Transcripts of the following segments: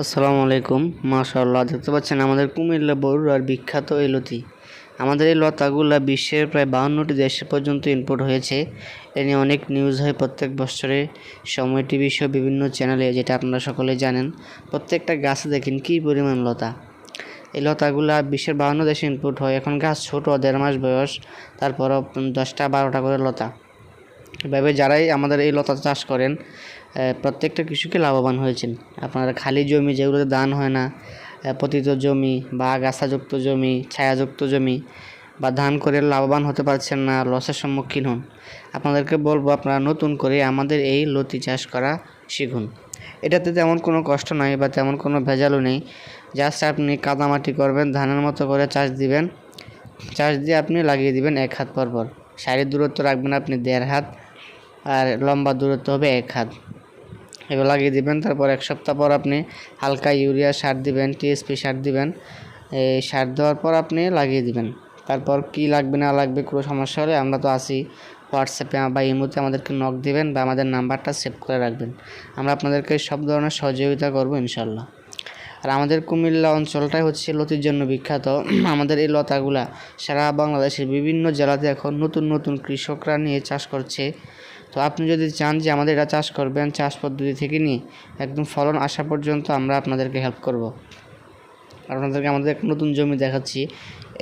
আসসালামু আলাইকুম মাশাআল্লাহ, দেখতে পাচ্ছেন আমাদের কুমিল্লা বড়ুয়ার বিখ্যাত এই লতি। আমাদের এই লতাগুলা বিশ্বের প্রায় বাহান্নটি দেশে পর্যন্ত ইনপুট হয়েছে। এ নিয়ে অনেক নিউজ হয় প্রত্যেক বছরে। সময় টিভি সহ বিভিন্ন চ্যানেলে যেটা আপনারা সকলে জানেন। প্রত্যেকটা গাছে দেখেন কী পরিমাণ লতা। এই লতাগুলা বিশ্বের বাহান্ন দেশে ইনপুট হয়। এখন গাছ ছোট, দেড় মাস বয়স। তারপরও দশটা বারোটা করে লতা। এভাবে যারাই আমাদের এই লতা চাষ করেন প্রত্যেকটা কৃষকে লাভবান হয়েছেন। আপনারা খালি জমি যেগুলোতে ধান হয় না পতিত জমি বা আগাছাযুক্ত জমি, ছায়াযুক্ত জমি বা ধান করে লাভবান হতে পারছেন না, লসের সম্মুখীন হন। আপনাদেরকে বলব, আপনারা নতুন করে আমাদের এই লতি চাষ করা শিখুন। এটাতে তেমন কোনো কষ্ট নাই বা তেমন কোনো ভেজালও নেই। জাস্ট আপনি কাদামাটি করবেন, ধানের মতো করে চাষ দিবেন। চাষ দিয়ে আপনি লাগিয়ে দিবেন এক হাত পর পর। সাইডের দূরত্ব রাখবেন আপনি দেড় হাত। আর লম্বা দূরত্ব হবে এক হাত। এগুলো লাগিয়ে দিবেন, তারপর এক সপ্তাহ পর আপনি হালকা ইউরিয়া সার দিবেন, টিএসপি সার দিবেন। এই সার দেওয়ার পর আপনি লাগিয়ে দিবেন। তারপর কি লাগবে না লাগবে কোনো সমস্যা হলে আমরা তো আসি হোয়াটসঅ্যাপে বা ইমোতে আমাদেরকে নক দিবেন বা আমাদের নাম্বারটা সেভ করে রাখবেন। আমরা আপনাদেরকে সব ধরনের সহযোগিতা করব ইনশাল্লাহ আর আমাদের কুমিল্লা অঞ্চলটাই হচ্ছে লতির জন্য বিখ্যাত। আমাদের এই লতাগুলা সারা বাংলাদেশের বিভিন্ন জেলাতে এখন নতুন নতুন কৃষকরা নিয়ে চাষ করছে। তো আপনি যদি চান যে আমাদের এটা চাষ করবেন, চাষ পদ্ধতি থেকে নিয়ে একদম ফলন আসা পর্যন্ত আমরা আপনাদেরকে হেল্প করব। আপনাদেরকে আমাদের একটা নতুন জমি দেখাচ্ছি।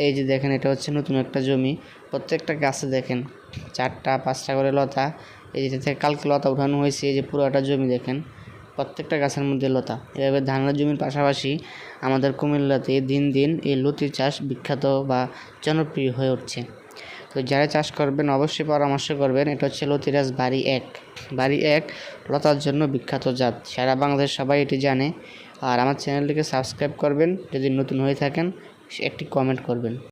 এই যে দেখেন, এটা হচ্ছে নতুন একটা জমি। প্রত্যেকটা গাছে দেখেন, চারটা, পাঁচটা করে লতা। এই যে থেকে কালকে লতা উঠানো হয়েছে। এই যে পুরোটা জমি দেখেন, প্রত্যেকটা গাছের মধ্যে লতা। এভাবে ধানের জমির পাশাপাশি আমাদের কুমিল্লাতে দিন দিন এই লতির চাষ বিখ্যাত বা জনপ্রিয় হয়ে উঠছে। তো যারা চাষ করবেন, অবশ্যই পরামর্শ করবেন। এটা হচ্ছে লতিরাজ বাড়ি এক। বাড়ি এক, লতার জন্য বিখ্যাত জাত। সারা বাংলাদেশ সবাই এটি জানে। আর আমার চ্যানেলটিকে সাবস্ক্রাইব করবেন। যদি নতুন হয়ে থাকেন, একটি কমেন্ট করবেন।